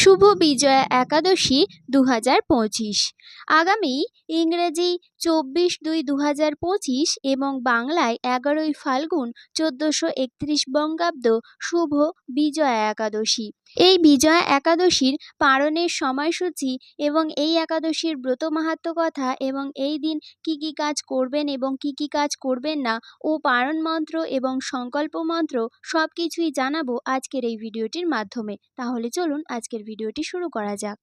শুভ বিজয়া একাদশী দু হাজার পঁচিশ। আগামী ইংরেজি চব্বিশ দুই দু হাজার পঁচিশ এবং বাংলায় এগারোই ফাল্গুন চোদ্দোশো একত্রিশ বঙ্গাব্দ শুভ বিজয়া একাদশী। এই বিজয়া একাদশীর পারণের সময়সূচি এবং এই একাদশীর ব্রত মাহাত্ম্য কথা এবং এই দিন কি কি কাজ করবেন এবং কি কি কাজ করবেন না ও পারণ মন্ত্র এবং সংকল্প মন্ত্র সব কিছুই জানাব আজকের এই ভিডিওটির মাধ্যমে। তাহলে চলুন আজকের ভিডিওটি শুরু করা যাক।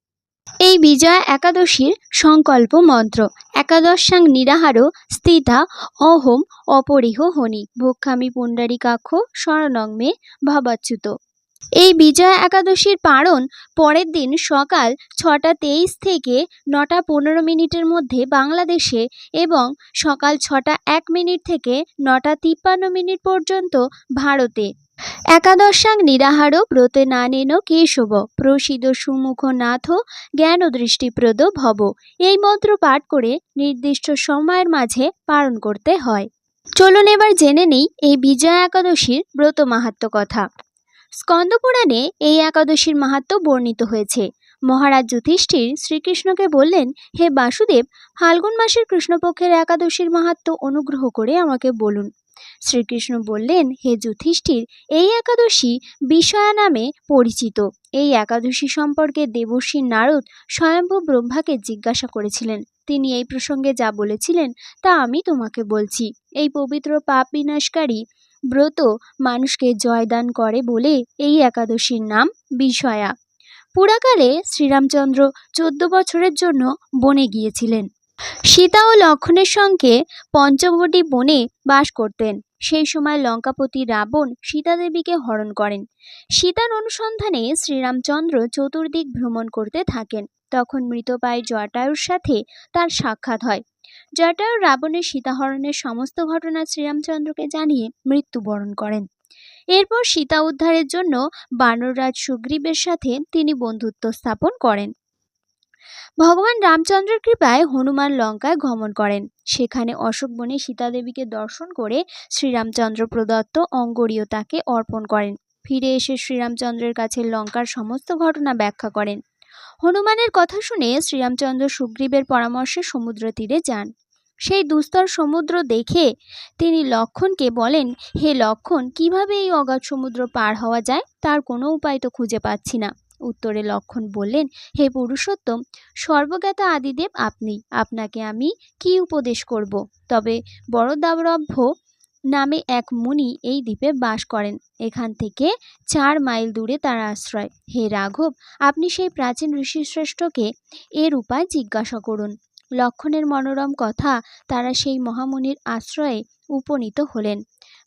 এই বিজয়া একাদশীর সংকল্প মন্ত্র। একাদশাং নিরাহারো স্থিতা অহম অপরিহ হনি। ভক্ষামি পুণ্ডরীকাক্ষ শরণং মে ভবাচ্যুত। এই বিজয়া একাদশীর পারণ পরের দিন সকাল ছটা তেইশ থেকে নটা পনেরো মিনিটের মধ্যে বাংলাদেশে এবং সকাল ছটা এক মিনিট থেকে নটা তিপ্পান্ন মিনিট পর্যন্ত ভারতে। একাদশাং নিরাহার ব্রতে নানেন কেশব। প্রসিদ সুমুখ নাথ জ্ঞান দৃষ্টিপ্রদ ভব। এই মন্ত্র পাঠ করে নির্দিষ্ট সময়ের মাঝে পালন করতে হয়। চলুন এবার জেনে নেই এই বিজয়া একাদশীর ব্রত মাহাত্ম্য কথা। স্কন্দপুরাণে এই একাদশীর মাহাত্ম্য বর্ণিত হয়েছে। মহারাজ যুধিষ্ঠির শ্রীকৃষ্ণকে বললেন, হে বাসুদেব, ফাল্গুন মাসের কৃষ্ণপক্ষের একাদশীর মাহাত্ম্য অনুগ্রহ করে আমাকে বলুন। শ্রীকৃষ্ণ বললেন, হে যুধিষ্ঠির, এই একাদশী বিষয়া নামে পরিচিত। এই একাদশী সম্পর্কে দেবর্ষী নারদ স্বয়ম্ভু ব্রহ্মাকে জিজ্ঞাসা করেছিলেন। তিনি এই প্রসঙ্গে যা বলেছিলেন তা আমি তোমাকে বলছি। এই পবিত্র পাপ বিনাশকারী ব্রত মানুষকে জয়দান করে বলে এই একাদশীর নাম বিষয়া। পুরাকালে শ্রীরামচন্দ্র চোদ্দ বছরের জন্য বনে গিয়েছিলেন। সীতা ও লক্ষণের সঙ্গে পঞ্চবটি বনে বাস করতেন। সেই সময় লঙ্কাপতি রাবণ সীতা দেবীকে হরণ করেন। সীতার অনুসন্ধানে শ্রীরামচন্দ্র চতুর্দিক ভ্রমণ করতে থাকেন। তখন মৃতপায় জটায়ুর সাথে তার সাক্ষাৎ হয়। জটায়ু রাবণের সীতাহরণের সমস্ত ঘটনা শ্রীরামচন্দ্রকে জানিয়ে মৃত্যুবরণ করেন। এরপর সীতা উদ্ধারের জন্য বানররাজ সুগ্রীবের সাথে তিনি বন্ধুত্ব স্থাপন করেন। ভগবান রামচন্দ্রের কৃপায় হনুমান লঙ্কায় গমন করেন। সেখানে অশোক বনে সীতা দেবীকে দর্শন করে শ্রীরামচন্দ্র প্রদত্ত অঙ্গরীয় তাকে অর্পণ করেন। ফিরে এসে শ্রীরামচন্দ্রের কাছে লঙ্কার সমস্ত ঘটনা ব্যাখ্যা করেন। হনুমানের কথা শুনে শ্রীরামচন্দ্র সুগ্রীবের পরামর্শে সমুদ্র তীরে যান। সেই দুস্তর সমুদ্র দেখে তিনি লক্ষণকে বলেন, হে লক্ষণ, কীভাবে এই অগাধ সমুদ্র পার হওয়া যায়? তার কোনো উপায় তো খুঁজে পাচ্ছি না। উত্তরে লক্ষণ বললেন, হে পুরুষোত্তম, সর্বজ্ঞাতা আদিদেব আপনি। আপনাকে আমি কি উপদেশ করব? তবে বড়দাবরভ্য নামে এক মুনি এই দ্বীপে বাস করেন। এখান থেকে চার মাইল দূরে তার আশ্রয়। হে রাঘব, আপনি সেই প্রাচীন ঋষিশ্রেষ্ঠকে এর উপায় জিজ্ঞাসা করুন। লক্ষণের মনোরম কথা তারা সেই মহামুনির আশ্রয়ে উপনীত হলেন।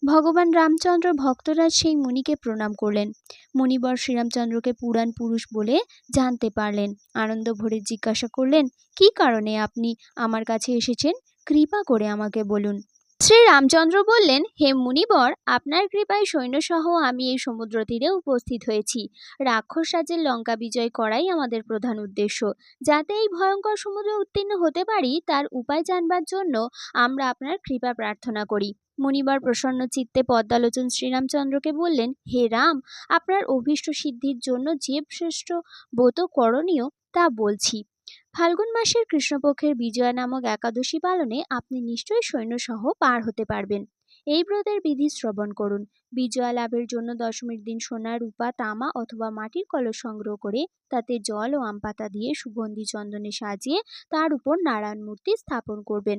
ভগবান রামচন্দ্র ভক্তরাজ সেই মুনিকে প্রণাম করলেন। মুনিবর শ্রীরামচন্দ্রকে পুরাণ পুরুষ বলে জানতে পারলেন। আনন্দ ভরে জিজ্ঞাসা করলেন, কি কারণে আপনি আমার কাছে এসেছেন? কৃপা করে আমাকে বলুন। শ্রী রামচন্দ্র বললেন, হে মুনিবর, আপনার কৃপায় সৈন্যসহ আমি এই সমুদ্র তীরে উপস্থিত হয়েছি। রাক্ষস রাজ্যের লঙ্কা বিজয় করাই আমাদের প্রধান উদ্দেশ্য। যাতে এই ভয়ঙ্কর সমুদ্রে উত্তীর্ণ হতে পারি, তার উপায় জানবার জন্য আমরা আপনার কৃপা প্রার্থনা করি। মুনিবার প্রসন্ন চিত্তে পদ্মালোচন শ্রীরামচন্দ্রকে বললেন, হে রাম, আপনার অভীষ্ট সিদ্ধির জন্য যে শ্রেষ্ঠ ব্রত করণীয় তা বলছি। ফাল্গুন মাসের কৃষ্ণপক্ষের বিজয়া নামক একাদশী পালনে আপনি নিশ্চয়ই সৈন্যসহ পার হতে পারবেন। এই ব্রতের বিধি শ্রবণ করুন। বিজয়া লাভের জন্য দশমীর দিন সোনা রূপা, তামা অথবা মাটির কলস সংগ্রহ করে তাতে জল ও আম পাতা দিয়ে সুগন্ধি চন্দনে সাজিয়ে তার উপর নারায়ণ মূর্তি স্থাপন করবেন।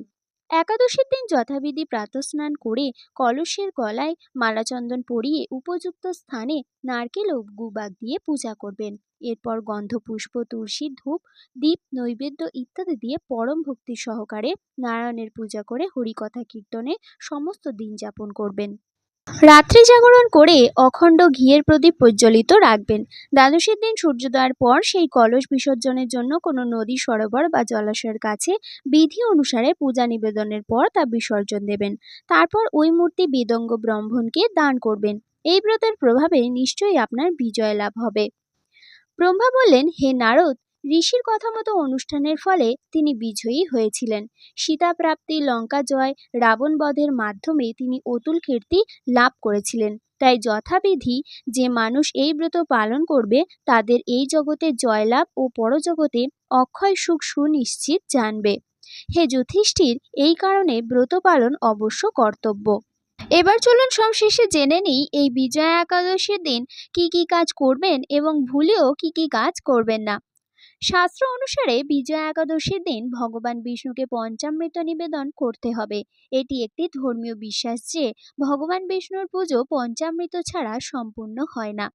একাদশীর দিন যথাবিধি প্রাতঃস্নান করে কলসের গলায় মালাচন্দন পরিয়ে উপযুক্ত স্থানে নারকেল ও গুবাক দিয়ে পূজা করবেন। এরপর গন্ধ পুষ্প তুলসী, ধূপ, দীপ, নৈবেদ্য ইত্যাদি দিয়ে পরম ভক্তি সহকারে নারায়ণের পূজা করে হরিকথা কীর্তনে সমস্ত দিন যাপন করবেন। রাত্রি জাগরণ করে অখণ্ড ঘিয়ের প্রদীপ প্রজ্বলিত রাখবেন। দ্বাদশীর দিন সূর্যোদয়ের পর সেই কলস বিসর্জনের জন্য কোনো নদী সরোবর বা জলাশয়ের কাছে বিধি অনুসারে পূজা নিবেদনের পর তা বিসর্জন দেবেন। তারপর ওই মূর্তি বেদঙ্গ ব্রাহ্মণকে দান করবেন। এই ব্রতের প্রভাবে নিশ্চয়ই আপনার বিজয় লাভ হবে। ব্রহ্মা বললেন, হে নারদ, ঋষির কথা মতো অনুষ্ঠানের ফলে তিনি বিজয়ী হয়েছিলেন। সীতা প্রাপ্তি লঙ্কা জয়, রাবণ বধের মাধ্যমে তিনি অতুল কীর্তি লাভ করেছিলেন। তাই যথাবিধি যে মানুষ এই ব্রত পালন করবে, তাদের এই জগতে জয়লাভ ও পরজগতে অক্ষয় সুখ সুনিশ্চিত জানবে। হে যুধিষ্ঠির, এই কারণে ব্রত পালন অবশ্য কর্তব্য। এবার চলুন সবশেষে জেনে নিই এই বিজয়া একাদশীর দিন কি কি কাজ করবেন এবং ভুলেও কি কি কাজ করবেন না। শাস্ত্র অনুসারে বিজয়া একাদশীর দিন ভগবান বিষ্ণুকে পঞ্চামৃত নিবেদন করতে হবে। এটি একটি ধর্মীয় বিশ্বাস যে ভগবান বিষ্ণুর পুজো পঞ্চামৃত ছাড়া সম্পূর্ণ হয় না।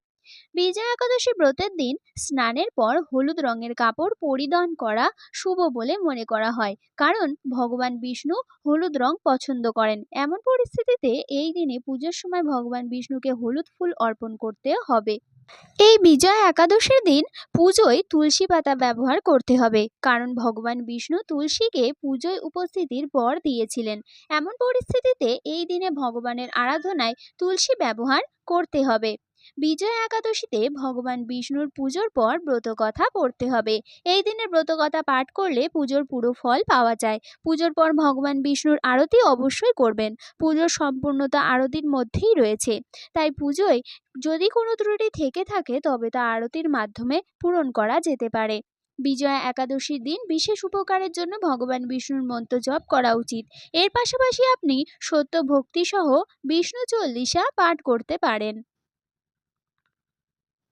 বিজয়া একাদশী ব্রতের দিন স্নানের পর হলুদ রঙের কাপড় পরিধান করা শুভ বলে মনে করা হয়। কারণ ভগবান বিষ্ণু হলুদ রং পছন্দ করেন। এমন পরিস্থিতিতে এই দিনে পুজোর সময় ভগবান বিষ্ণুকে হলুদ ফুল অর্পণ করতে হবে। এই বিজয়া একাদশীর দিন পুজোয় তুলসী পাতা ব্যবহার করতে হবে। কারণ ভগবান বিষ্ণু তুলসীকে পুজোয় উপস্থিতির বর দিয়েছিলেন। এমন পরিস্থিতিতে এই দিনে ভগবানের আরাধনায় তুলসী ব্যবহার করতে হবে। বিজয়া একাদশীতে ভগবান বিষ্ণুর পুজোর পর ব্রতকথা পড়তে হবে। এই দিনে ব্রতকথা পাঠ করলে পুজোর পুরো ফল পাওয়া যায়। পুজোর পর ভগবান বিষ্ণুর আরতি অবশ্যই করবেন। পুজোর সম্পূর্ণতা আরতির মধ্যেই রয়েছে। তাই পুজোয় যদি কোনো ত্রুটি থেকে থাকে, তবে তা আরতির মাধ্যমে পূরণ করা যেতে পারে। বিজয়া একাদশীর দিন বিশেষ উপকারের জন্য ভগবান বিষ্ণুর মন্ত্র জপ করা উচিত। এর পাশাপাশি আপনি সত্য ভক্তিসহ বিষ্ণু চল্লিশা পাঠ করতে পারেন।